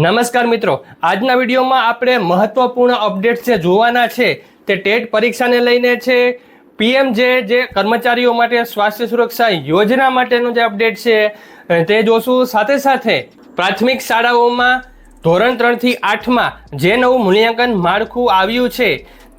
નમસ્કાર મિત્રો, આજના વિડીયોમાં આપણે મહત્વપૂર્ણ અપડેટ જે જોવાના છે તે ટેટ પરીક્ષાને લઈને છે. પીએમ જે જે કર્મચારીઓ માટે સ્વાસ્થ્ય સુરક્ષા યોજના માટેનું જે અપડેટ છે તે જોશું. સાથે સાથે પ્રાથમિક શાળાઓમાં ધોરણ ત્રણથી આઠમાં જે નવું મૂલ્યાંકન માળખું આવ્યું છે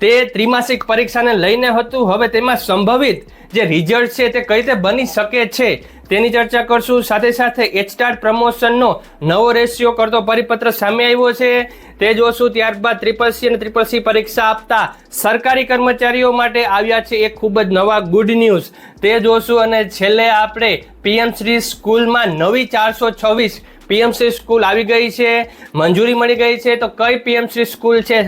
તે ત્રિમાસિક પરીક્ષાને લઈને હતું. હવે તેમાં સંભવિત જે રિઝલ્ટ છે તે કઈ રીતે બની શકે છે તેની ચર્ચા કરશું. સાથે સાથે એચટાર પ્રમોશનનો નવો રેશિયો કરતો પરિપત્ર સામે આવ્યો છે. તે જોશું. ત્યારબાદ ટ્રિપલ સી અને ટ્રિપલ સી પરીક્ષા આપતા સરકારી કર્મચારીઓ માટે આવ્યા છે એક ખૂબ જ નવા ગુડ ન્યૂઝ તે જોશું અને છેલ્લે આપણે પીએમસી સ્કૂલમાં નવી ચારસો છવ્વીસ પીએમસી સ્કૂલ આવી ગઈ છે. મંજૂરી મળી ગઈ છે. તો કઈ પીએમસી સ્કૂલ છે?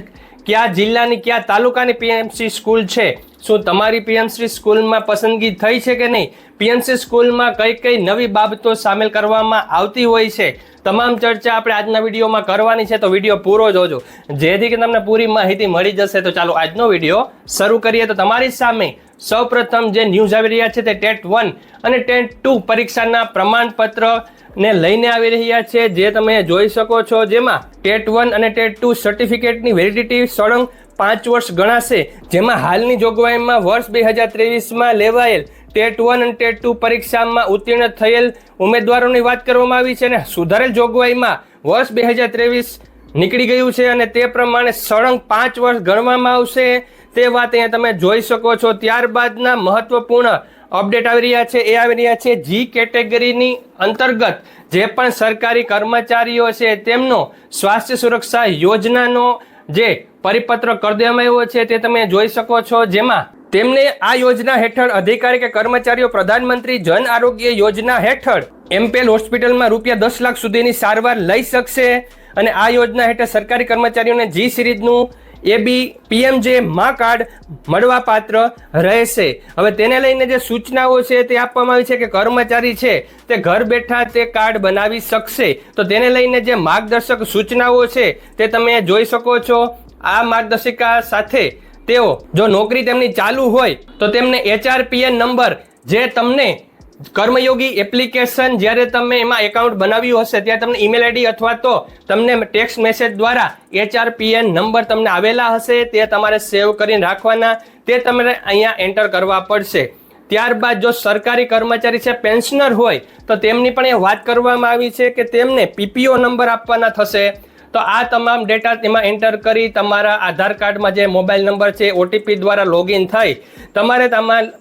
કયા જિલ્લાની, કયા તાલુકાની પીએમસી સ્કૂલ છે? શું તમારી પીએમસી સ્કૂલમાં પસંદગી થઈ છે કે નહીં? પીએમસી સ્કૂલમાં કઈ કઈ નવી બાબતો સામેલ કરવામાં આવતી હોય છે? તમામ ચર્ચા આપણે આજના વિડીયોમાં કરવાની છે, તો વીડિયો પૂરો જોજો. જેથી કે તમને પૂરી માહિતી મળી જશે. તો ચાલો આજનો વીડિયો શરૂ કરીએ. તો તમારી સામે સૌપ્રથમ જે ન્યૂઝ આવી રહ્યા છે, તે ટેટ વન અને ટેટ ટુ પરીક્ષાના પ્રમાણપત્ર ને લઈને આવી રહ્યા છે, જે તમે જોઈ શકો છો. જેમાં ટેટ વન અને ટેટ ટુ સર્ટિફિકેટની વેલિડિટી સળંગ પાંચ વર્ષ ગણાશે. જેમાં હાલની જોગવાઈમાં વર્ષ બે હજાર ત્રેવીસમાં લેવાયેલ ટેટ વન અને ટેટ ટુ પરીક્ષામાં ઉત્તીર્ણ થયેલ ઉમેદવારોની વાત કરવામાં આવી છે અને સુધારેલ જોગવાઈમાં વર્ષ બે હજાર ત્રેવીસ નીકળી ગયું છે અને તે પ્રમાણે સળંગ પાંચ વર્ષ ગણવામાં આવશે. તે વાત અહીંયા તમે જોઈ શકો છો. ત્યારબાદના મહત્વપૂર્ણ અપડેટ આવી રહ્યા છે, એ આવી રહ્યા છે. જી કેટેગરીની અંતર્ગત જે પણ સરકારી કર્મચારીઓ છે, તેમનો સ્વાસ્થ્ય સુરક્ષા યોજનાનો જે પરિપત્ર કરી દેવામાં આવ્યો છે, તે તમે જોઈ શકો છો. જેમાં તેમને આ યોજના હેઠળ અધિકારી કે કર્મચારીઓ, પ્રધાનમંત્રી જન આરોગ્ય યોજના હેઠળ એમપેલ હોસ્પિટલમાં રૂપિયા દસ લાખ સુધીની સારવાર લઈ શકશે. અને આ યોજના હેઠળ સરકારી કર્મચારીઓને જી સિરીઝનું એ બી પીએમજે મા કાર્ડ મળવાપાત્ર રહેશે. હવે તેને લઈને જે સૂચનાઓ છે તે આપવામાં આવી છે કે કર્મચારી છે તે ઘર બેઠા તે કાર્ડ બનાવી શકશે. તો તેને લઈને જે માર્ગદર્શક સૂચનાઓ છે તે તમે જોઈ શકો છો. આ માર્ગદર્શિકા સાથે તેઓ જો નોકરી તેમની ચાલુ હોય તો તેમને એચઆરપીએન નંબર જે તમને કર્મયોગી એપ્લિકેશન જ્યારે તમે એમાં એકાઉન્ટ બનાવ્યું હશે, ત્યારે તમને ઈમેલ આઈડી અથવા તો તમને ટેક્સ્ટ મેસેજ દ્વારા એચઆરપીએન નંબર તમને આવેલા હશે, તે તમારે સેવ કરીને રાખવાના, તે તમારે અહીંયા એન્ટર કરવા પડશે. ત્યારબાદ જો સરકારી કર્મચારી છે પેન્શનર હોય, તો તેમની પણ એ વાત કરવામાં આવી છે કે તેમને પીપીઓ નંબર આપવાના થશે. તો આ તમામ ડેટા તેમાં એન્ટર કરી તમારા આધાર કાર્ડમાં જે મોબાઈલ નંબર છે ઓટીપી દ્વારા લોગિન થઈ તમારે તમારા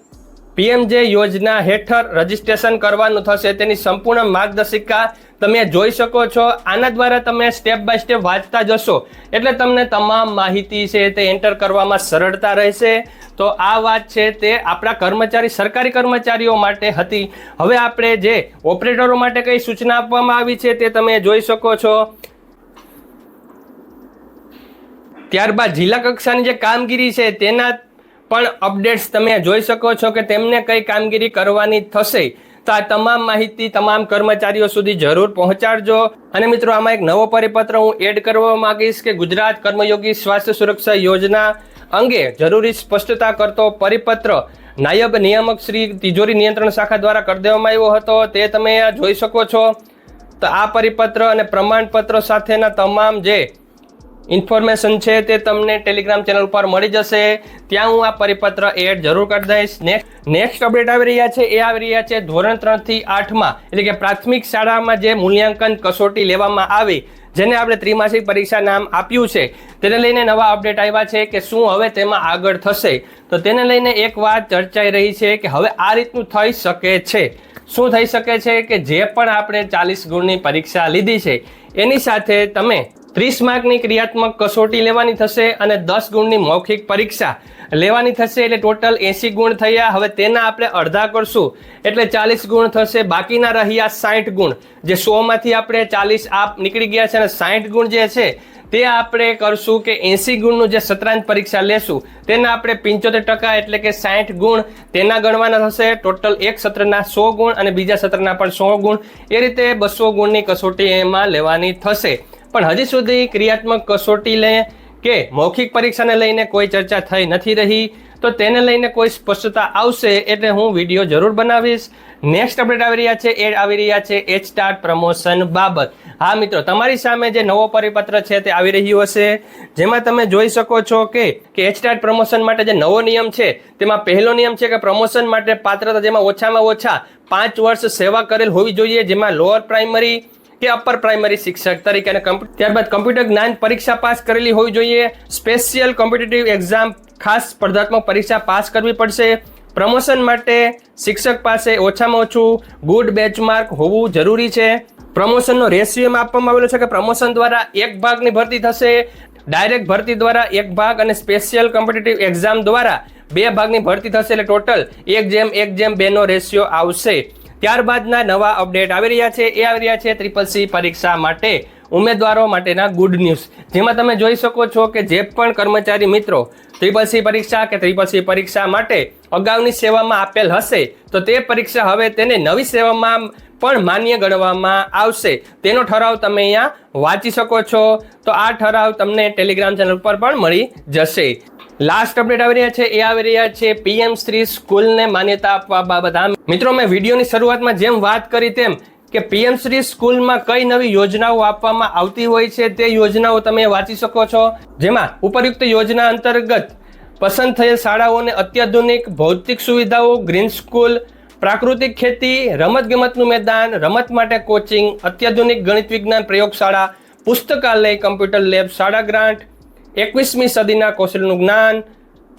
પીએમજે યોજના હેઠળ રજીસ્ટ્રેશન કરવાનું થશે. તેની સંપૂર્ણ માર્ગદર્શિકા તમે જોઈ શકો છો. આના દ્વારા તમે સ્ટેપ બાય સ્ટેપ વાંચતા જશો. એટલે તમને તમામ માહિતી છે તે એન્ટર કરવામાં સરળતા રહેશે. તો આ વાત છે તે આપણા કર્મચારી, સરકારી કર્મચારીઓ માટે હતી. હવે આપણે જે ઓપરેટરો માટે કઈ સૂચના આપવામાં આવી છે તે તમે જોઈ શકો છો. ત્યારબાદ જિલ્લા કક્ષાની જે કામગીરી છે તેના પણ અપડેટ્સ તમે જોઈ શકો છો કે તેમને કઈ કામગીરી કરવાની થશે, તો આ તમામ માહિતી તમામ કર્મચારીઓ સુધી જરૂર પહોંચાડજો. અને મિત્રો, આમાં એક નવો પરિપત્ર હું એડ કરવા માંગીશ કે ગુજરાત કર્મયોગી સ્વાસ્થ્ય સુરક્ષા યોજના અંગે જરૂરી સ્પષ્ટતા કરતો પરિપત્ર નાયબ નિયામક શ્રી તિજોરી નિયંત્રણ શાખા દ્વારા કરી દેવામાં આવ્યો હતો. તે તમે જોઈ શકો છો. તો આ પરિપત્ર અને પ્રમાણપત્ર સાથેના તમામ જે ઇન્ફોર્મેશન છે તે તમને ટેલિગ્રામ ચેનલ પર મળી જશે. ત્યાં હું આ પરિપત્ર એડ જરૂર કરી દઈશ. નેક્સ્ટ નેક્સ્ટ અપડેટ આવી રહ્યા છે. એ આવી રહ્યા છે ધોરણ ત્રણથી આઠમાં, એટલે કે પ્રાથમિક શાળામાં જે મૂલ્યાંકન કસોટી લેવામાં આવી, જેને આપણે ત્રિમાસિક પરીક્ષા નામ આપ્યું છે. તેને લઈને નવા અપડેટ આવ્યા છે કે શું હવે તેમાં આગળ થશે. તો તેને લઈને એક વાત ચર્ચાઈ રહી છે કે હવે આ રીતનું થઈ શકે છે. શું થઈ શકે છે કે જે પણ આપણે ચાલીસ ગુણની પરીક્ષા લીધી છે, એની સાથે તમે ત્રીસ માર્કની ક્રિયાત્મક કસોટી લેવાની થશે અને દસ ગુણની મૌખિક પરીક્ષા લેવાની થશે એટલે ટોટલ એંસી ગુણ થયા. હવે તેના આપણે અડધા કરશું એટલે ચાલીસ ગુણ થશે. બાકીના રહ્યા સાઠ ગુણ. જે સોમાંથી આપણે ચાલીસ આપ નીકળી ગયા છે અને સાઠ ગુણ જે છે, તે આપણે કરશું કે એંસી ગુણનું જે સત્રાંત પરીક્ષા લેશું, તેના આપણે પંચોતેર ટકા એટલે કે સાઠ ગુણ તેના ગણવાના થશે. ટોટલ એક સત્રના સો ગુણ અને બીજા સત્રના પણ સો ગુણ. એ રીતે બસો ગુણની કસોટી એમાં લેવાની થશે. પણ હજી સુધી ક્રિયાત્મક કસોટી લે કે મૌખિક પરીક્ષાને લઈને કોઈ ચર્ચા થઈ નથી રહી, તો તેને લઈને કોઈ સ્પષ્ટતા આવશે એટલે હું વીડિયો જરૂર બનાવીશ. નેક્સ્ટ અપડેટ આવી રહ્યા છે, એ આવી રહ્યા છે એચ સ્ટાર્ટ પ્રમોશન બાબત. હા મિત્રો, તમારી સામે જે નવો પરિપત્ર છે તે આવી રહ્યો હશે. જેમાં તમે જોઈ શકો છો કે એચ સ્ટાર્ટ પ્રમોશન માટે જે નવો નિયમ છે, તેમાં પહેલો નિયમ છે કે પ્રમોશન માટે પાત્રતા જેમાં ઓછામાં ઓછા પાંચ વર્ષ સેવા કરેલ હોવી જોઈએ, જેમાં લોઅર પ્રાઇમરી કે અપર પ્રાઇમરી શિક્ષક તરીકે અને ત્યારબાદ કમ્પ્યુટર જ્ઞાન પરીક્ષા પાસ કરેલી હોવી જોઈએ. સ્પેશિયલ કોમ્પિટેટિવ એક્ઝામ ખાસ સ્પર્ધાત્મક પરીક્ષા પાસ કરવી પડશે. પ્રમોશન માટે શિક્ષક પાસે ઓછામાં ઓછું ગુડ બેચમાર્ક હોવું જરૂરી છે. પ્રમોશનનો રેશિયો આપવામાં આવેલો છે કે પ્રમોશન દ્વારા એક ભાગની ભરતી થશે. ડાયરેક્ટ ભરતી દ્વારા એક ભાગ અને સ્પેશિયલ કોમ્પિટિટિવ એક્ઝામ દ્વારા બે ભાગની ભરતી થશે. એટલે ટોટલ એક જેમ એક જેમ બેનો રેશિયો આવશે. ત્યારબાદના નવા અપડેટ આવી રહ્યા છે. એ આવી રહ્યા છે ટ્રિપલ સી પરીક્ષા માટે ઉમેદવારો માટેના ગુડ ન્યૂઝ જેમાં તમે જોઈ શકો છો કે જે પણ કર્મચારી મિત્રો ટ્રિપલ સી પરીક્ષા કે ટ્રિપલ સી પરીક્ષા માટે અગાઉની સેવામાં આપેલ હશે, તો તે પરીક્ષા હવે તેને નવી સેવામાં પણ માન્ય ગણવામાં આવશે. તેનો ઠરાવ તમે અહીંયા વાંચી શકો છો. તો આ ઠરાવ તમને ટેલિગ્રામ ચેનલ પર પણ મળી જશે. લાસ્ટ અપડેટ આવી રહ્યા છે. એ આવી રહ્યા છે. પીએમ શ્રી સ્કૂલને માન્યતા આપવા બાબત. આમ, મિત્રો, મેં વિડીયોની શરૂઆતમાં જેમ વાત કરી તેમ કે પીએમ શ્રી સ્કૂલમાં કઈ નવી યોજનાઓ આપવામાં આવતી હોય છે તે યોજનાઓ તમે વાંચી શકો છો. જેમાં ઉપરયુક્ત યોજના અંતર્ગત પસંદ થયેલ શાળાઓને અત્યાધુનિક ભૌતિક સુવિધાઓ ગ્રીન સ્કૂલ પ્રાકૃતિક ખેતી રમત ગમતનું મેદાન, રમત માટે કોચિંગ અત્યાધુનિક ગણિત વિજ્ઞાન પ્રયોગશાળા, પુસ્તકાલય કમ્પ્યુટર લેબ શાળા ગ્રાન્ટ એકવીસમી સદીના કૌશલ્યનું જ્ઞાન,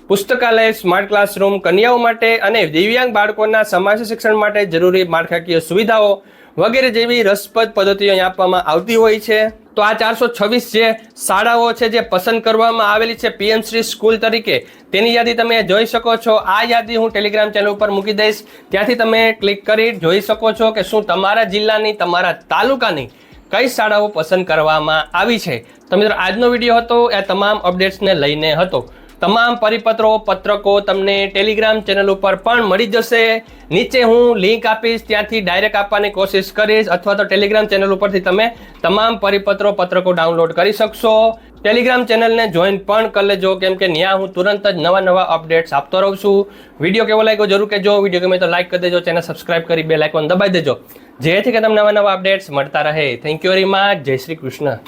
પુસ્તકાલય, સ્માર્ટ ક્લાસરૂમ, કન્યાઓ માટે અને દિવ્યાંગ બાળકોના સમાજ શિક્ષણ માટે જરૂરી માળખાકીય સુવિધાઓ વગેરે જેવી રસપ્રદ પદ્ધતિઓ અહીં આપવામાં આવતી હોય છે. તો આ ચારસો છવ્વીસ જે શાળાઓ છે જે પસંદ કરવામાં આવેલી છે પીએમ શ્રી સ્કૂલ તરીકે, તેની યાદી તમે જોઈ શકો છો. આ યાદી હું ટેલિગ્રામ ચેનલ ઉપર મૂકી દઈશ. ત્યાંથી તમે ક્લિક કરી જોઈ શકો છો કે શું તમારા જિલ્લાની, તમારા તાલુકાની કઈ શાળાઓ પસંદ કરવામાં આવી છે? તો મિત્રો, આજનો વીડિયો હતો એ તમામ અપડેટ્સને લઈને હતો. તમામ પરિપત્રો, પત્રકો તમને ટેલિગ્રામ ચેનલ ઉપર પણ મળી જશે. નીચે હું લિંક આપીશ, ત્યાંથી ડાયરેક્ટ આપવાની કોશિશ કરીશ, અથવા તો ટેલિગ્રામ ચેનલ ઉપરથી તમે તમામ પરિપત્રો, પત્રકો ડાઉનલોડ કરી શકશો. ટેલિગ્રામ ચેનલને જોઈન પણ કરી લેજો, કેમ કે ત્યાં હું તુરંત જ નવા નવા અપડેટ્સ આપતો રહું છું. વીડિયો કેવો લાગ્યો? જરૂર કહેજો. વીડિયો ગમે તો લાઇક કરી દેજો, ચેનલ સબસ્ક્રાઇબ કરી બે લાઇકોન દબાવી દેજો. જેથી કે તમને નવા નવા અપડેટ્સ મળતા રહે. થેન્ક યુ વેરી મચ જય શ્રી કૃષ્ણ.